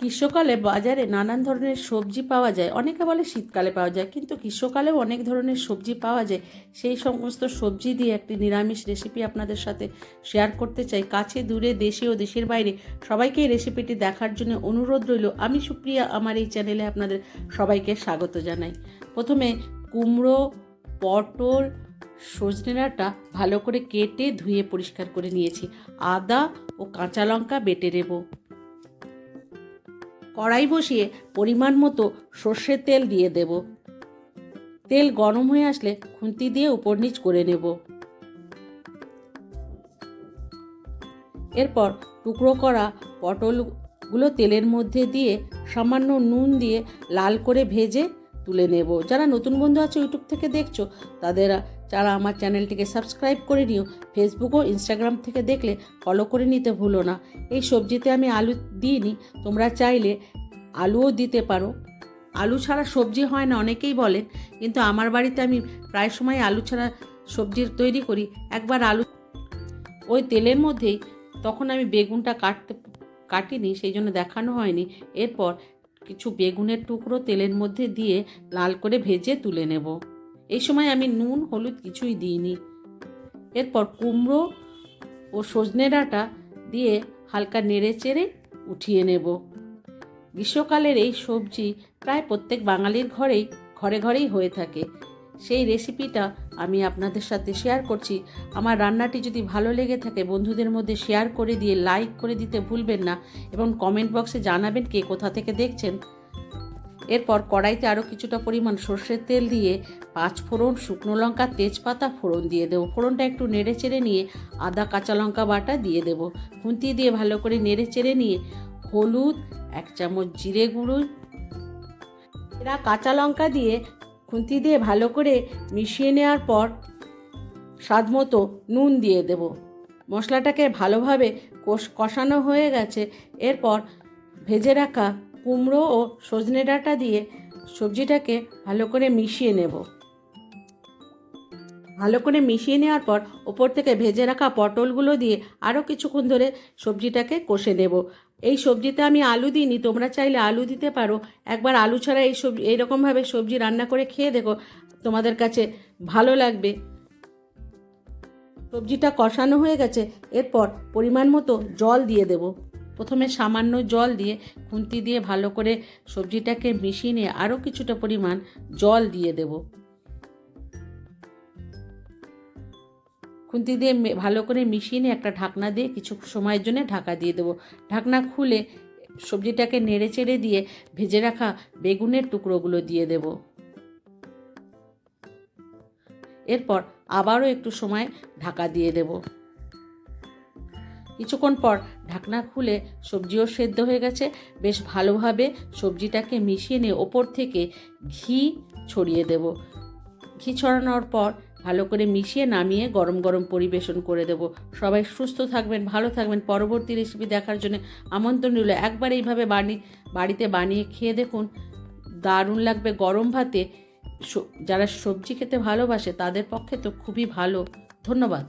গ্রীষ্মকালে বাজারে নানান ধরনের সবজি পাওয়া যায়। অনেকে বলে শীতকালে পাওয়া যায়, কিন্তু গ্রীষ্মকালেও অনেক ধরনের সবজি পাওয়া যায়। সেই সমস্ত সবজি দিয়ে একটি নিরামিষ রেসিপি আপনাদের সাথে শেয়ার করতে চাই। কাছে, দূরে, দেশে ও দেশের বাইরে সবাইকে এই রেসিপিটি দেখার জন্য অনুরোধ রইল। আমি সুপ্রিয়া, আমার এই চ্যানেলে আপনাদের সবাইকে স্বাগত জানাই। প্রথমে কুমড়ো, পটল, সজনে ডাঁটা ভালো করে কেটে ধুয়ে পরিষ্কার করে নিয়েছি। আদা ও কাঁচা লঙ্কা বেটে নেব। কড়াই বসিয়ে পরিমাণ মতো সর্ষের তেল দিয়ে দেব। তেল গরম হয়ে আসলে খুন্তি দিয়ে উপর নিচ করে নেব। এরপর টুকরো করা পটলগুলো তেলের মধ্যে দিয়ে সামান্য নুন দিয়ে লাল করে ভেজে তুলে নেব। যারা নতুন বন্ধু আছে ইউটিউব থেকে দেখছ, তাদের যারা আমার চ্যানেলটিকে সাবস্ক্রাইব করে নিও ফেসবুক ও ইনস্টাগ্রাম থেকে দেখলে ফলো করে নিতে ভুলো না। এই সবজিতে আমি আলু দিইনি, তোমরা চাইলে আলুও দিতে পারো। আলু ছাড়া সবজি হয় না, অনেকেই বলেন কিন্তু আমার বাড়িতে আমি প্রায় সময় আলু ছাড়া সবজির তৈরি করি। একবার আলু ওই তেলের মধ্যেই তখন আমি বেগুনটা কাটতে, কাটিনি, সেই জন্য দেখানো হয়নি। এরপর কিছু বেগুনের টুকরো তেলের মধ্যে দিয়ে লাল করে ভেজে তুলে নেব। এই সময় আমি নুন, হলুদ কিছুই দিইনি। এরপর কুমড়ো ও সজনে ডাঁটা দিয়ে হালকা নেড়ে চেড়ে উঠিয়ে নেব। গ্রীষ্মকালের এই সবজি প্রায় প্রত্যেক বাঙালির ঘরেই, ঘরে ঘরেই হয়ে থাকে। সেই রেসিপিটা আমি আপনাদের সাথে শেয়ার করছি। আমার রান্নাটি যদি ভালো লেগে থাকে, বন্ধুদের মধ্যে শেয়ার করে দিয়ে, লাইক করে দিতে ভুলবেন না এবং কমেন্ট বক্সে জানাবেন কে কোথা থেকে দেখছেন। এরপর কড়াইতে আরও কিছুটা পরিমাণ সর্ষের তেল দিয়ে পাঁচ ফোড়ন শুকনো লঙ্কা, তেজপাতা ফোড়ন দিয়ে দেবো। ফোড়নটা একটু নেড়ে চেড়ে নিয়ে আদা, কাঁচা লঙ্কা বাটা দিয়ে দেবো। খুন্তি দিয়ে ভালো করে নেড়ে চেড়ে নিয়ে হলুদ, এক চামচ জিরে গুঁড়ো এরা কাঁচা লঙ্কা দিয়ে খুন্তি দিয়ে ভালো করে মিশিয়ে নেওয়ার পর স্বাদ মতো নুন দিয়ে দেব। মশলাটাকে ভালোভাবে কষ, কষানো হয়ে গেছে। এরপর ভেজে রাখা কুমড়ো ও সজনে ডাঁটা দিয়ে সবজিটাকে ভালো করে মিশিয়ে নেব। ভালো করে মিশিয়ে নেওয়ার পর ওপর থেকে ভেজে রাখা পটলগুলো দিয়ে আরও কিছুক্ষণ ধরে সবজিটাকে কষে নেব। এই সবজিতে আমি আলু দিইনি, তোমরা চাইলে আলু দিতে পারো। একবার আলু ছাড়া এই সবজি এইরকমভাবে সবজি রান্না করে খেয়ে দেখো, তোমাদের কাছে ভালো লাগবে। সবজিটা কষানো হয়ে গেছে, এরপর পরিমাণ মতো জল দিয়ে দেব। প্রথমে সামান্য জল দিয়ে খুন্তি দিয়ে ভালো করে সবজিটাকে মিশিয়ে নিয়ে আরও কিছুটা পরিমাণ জল দিয়ে দেব। খুন্তি দিয়ে ভালো করে মিশিয়ে নিয়ে একটা ঢাকনা দিয়ে কিছু সময়ের জন্য ঢাকা দিয়ে দেবো। ঢাকনা খুলে সবজিটাকে নেড়ে চেড়ে দিয়ে ভেজে রাখা বেগুনের টুকরোগুলো দিয়ে দেব। এরপর আবারও একটু সময় ঢাকা দিয়ে দেব। কিছুক্ষণ পর ঢাকনা খুলে সবজিও সেদ্ধ হয়ে গেছে। বেশ ভালোভাবে সবজিটাকে মিশিয়ে নিয়ে ওপর থেকে ঘি ছড়িয়ে দেব। ঘি ছড়ানোর পর ভালো করে মিশিয়ে নামিয়ে গরম গরম পরিবেশন করে দেব। সবাই সুস্থ থাকবেন, ভালো থাকবেন। পরবর্তী রেসিপি দেখার জন্য আমন্ত্রণ রইল একবার এইভাবে বানি, বাড়িতে বানিয়ে খেয়ে দেখুন। দারুণ লাগবে। গরম ভাতে যারা সবজি খেতে ভালোবাসে তাদের পক্ষে তো খুবই ভালো। ধন্যবাদ।